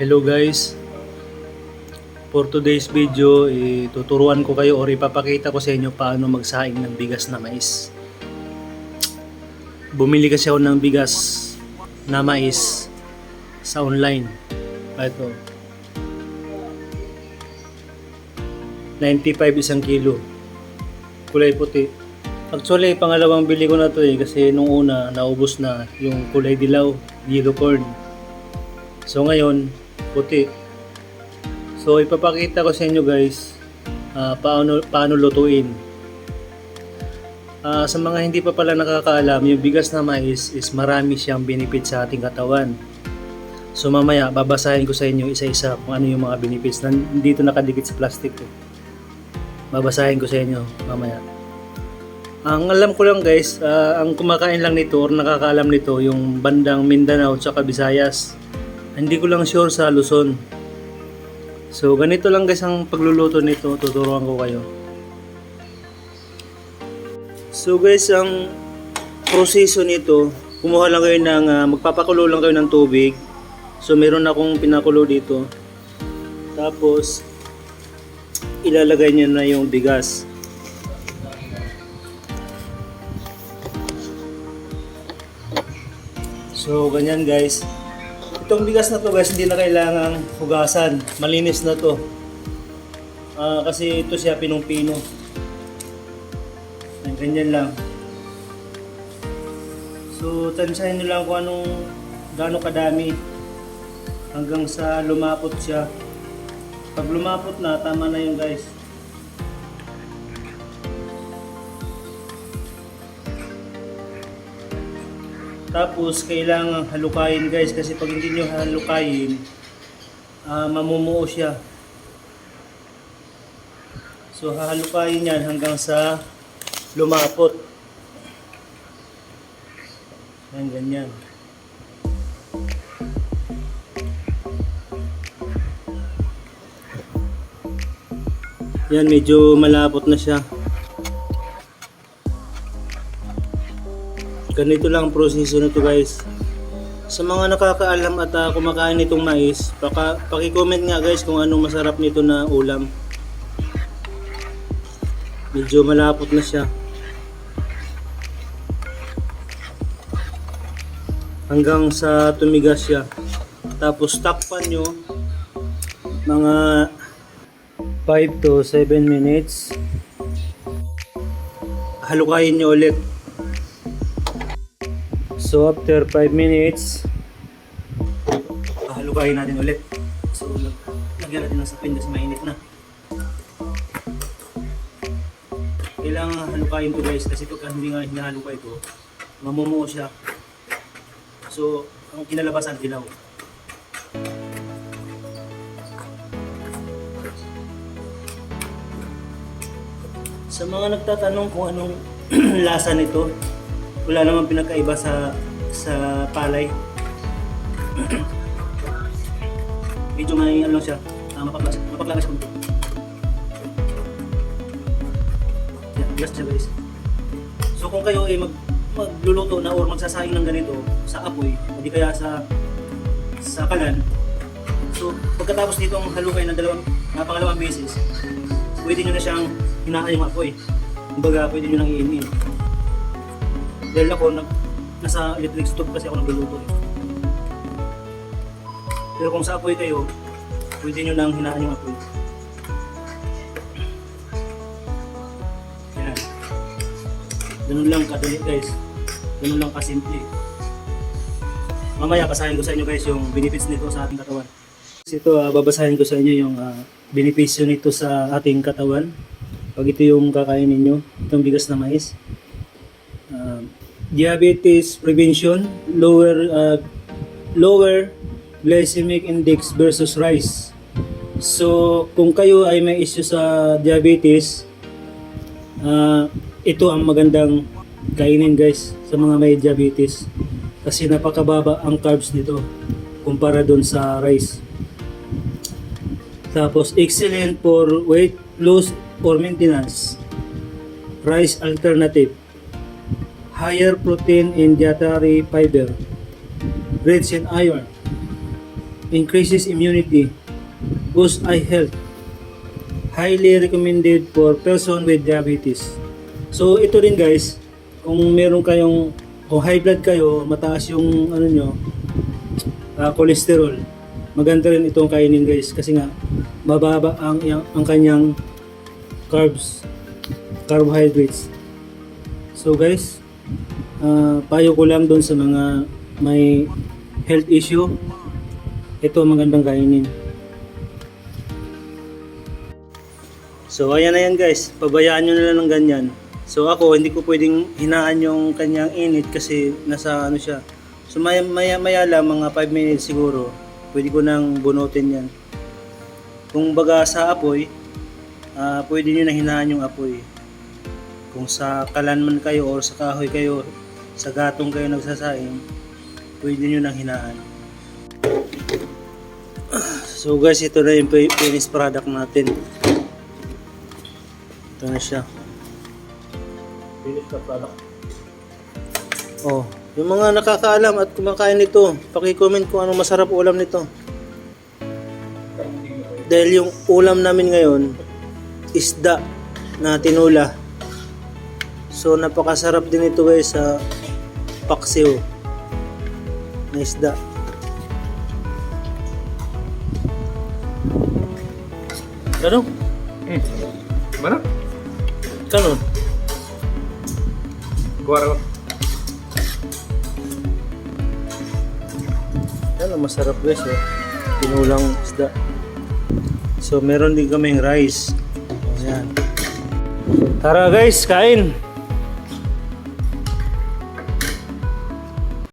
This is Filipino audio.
Hello guys. For today's video, ituturuan ko kayo or ipapakita ko sa inyo paano magsaing ng bigas na mais. Bumili kasi ako ng bigas na mais sa online. Ito. 95 isang kilo. Kulay puti. Actually, pangalawang bili ko na to eh kasi nung una naubos na yung kulay dilaw, yellow corn. So ngayon, puti. So ipapakita ko sa inyo guys ah, paano paano lutuin. Ah, sa mga hindi pa pala nakakaalam, yung bigas na mais is marami siyang benefit sa ating katawan. So mamaya babasahin ko sa inyo isa-isa kung ano yung mga benefits. Nandito nakadikit sa plastic ko. Babasahin ko sa inyo mamaya. Ang alam ko lang guys, ah, ang kumakain lang nito or nakakaalam nito yung bandang Mindanao at Visayas. Hindi ko lang sure sa Luzon. So ganito lang guys ang pagluluto nito, tuturuan ko kayo. So guys, ang proseso nito, kumuha lang kayo ng, ah, magpapakulo lang kayo ng tubig. So meron akong pinakulo dito. Tapos, ilalagay niyo na yung bigas. So, ganyan guys. Itong bigas na to guys, hindi na kailangang hugasan. Malinis na to. Ah, kasi ito siya pinong-pino. Ayan, ganyan lang. So, tansyahin nyo lang kung anong gaano kadami hanggang sa lumapot siya. Pag lumapot na, tama na yun guys. Tapos kailangan halukayin guys kasi pag hindi nyo halukayin, ah, mamumuo siya. So hahalukayin yan hanggang sa lumapot. Yan ganyan. Yan medyo malapot na siya. Ganito lang ang proseso nito guys. Sa mga nakakaalam at ah, kumakain nitong mais, paka, paki-comment nga guys kung anong masarap nito na ulam. Medyo malapot na siya. Hanggang sa tumigas siya. Tapos takpan nyo mga 5 to 7 minutes. Halukayin nyo ulit. So after 5 minutes, halukayin natin ulit. So lag- lagyan natin ng sapin kasi mainit na. Kailangan halukayin to guys kasi pag hindi nga hinahalukay ko, mamumuo siya. So ang kinalabasan dilaw. Sa mga nagtatanong kung anong lasa nito, wala namang pinagkaiba sa sa palay. Medyo may ano lang siya, uh, mapaglas, mapaglagas ko. Yan, bigas siya guys. So kung kayo ay mag magluluto na or magsasayang ng ganito sa apoy, hindi kaya sa sa kalan. So pagkatapos nito ang halukay ng dalawang, na pangalawang beses, pwede nyo na siyang hinahay yung apoy. Kumbaga, pwede nyo nang iinin. Dahil ako, nag, nasa electric stove kasi ako nagluluto. Eh. Pero kung sa apoy kayo, pwede nyo nang hinaan yung apoy. Yan. Ganun lang kadali guys. Ganun lang kasimple. Mamaya basahin ko sa inyo guys yung benefits nito sa ating katawan. Ito, ah, babasahin ko sa inyo yung uh, benepisyo nito sa ating katawan. Pag ito yung kakain ninyo, itong bigas na mais. Diabetes prevention, lower uh, lower glycemic index versus rice. So, kung kayo ay may issue sa diabetes, uh, ito ang magandang kainin guys sa mga may diabetes. Kasi napakababa ang carbs nito kumpara doon sa rice. Tapos, excellent for weight loss or maintenance. Rice alternative. Higher protein in dietary fiber. Rich in iron. increases immunity, boosts eye health, highly recommended for person with diabetes. So ito rin guys, kung meron kayong kung high blood kayo, mataas yung ano nyo, ah, cholesterol. Maganda rin itong kainin guys kasi nga mababa ang ang kanyang carbs, carbohydrates. So guys, ah, payo ko lang doon sa mga may health issue, ito ang magandang kainin. So ayan na yan guys, pabayaan nyo na lang ng ganyan. So ako hindi ko pwedeng hinaan yung kanyang init kasi nasa ano siya. So maya maya, maya lang mga 5 minutes siguro, pwede ko nang bunutin yan. Kung baga sa apoy, ah pwede nyo na hinaan yung apoy. Kung sa kalan man kayo or sa kahoy kayo, sa gatong kayo nagsasaing, pwede nyo nang hinaan. So guys, ito na yung fi- finished product natin. Ito na siya. Finished product. Oh, yung mga nakakaalam at kumakain nito, paki-comment kung anong masarap ulam nito. Dahil yung ulam namin ngayon, isda na tinula. So napakasarap din ito guys sa paksiw na isda. Ano? Hmm. Mana? Kano? Kuha ko. Ang masarap guys oh. Tinulang isda. So meron din kaming rice. Ayan. Tara guys, kain!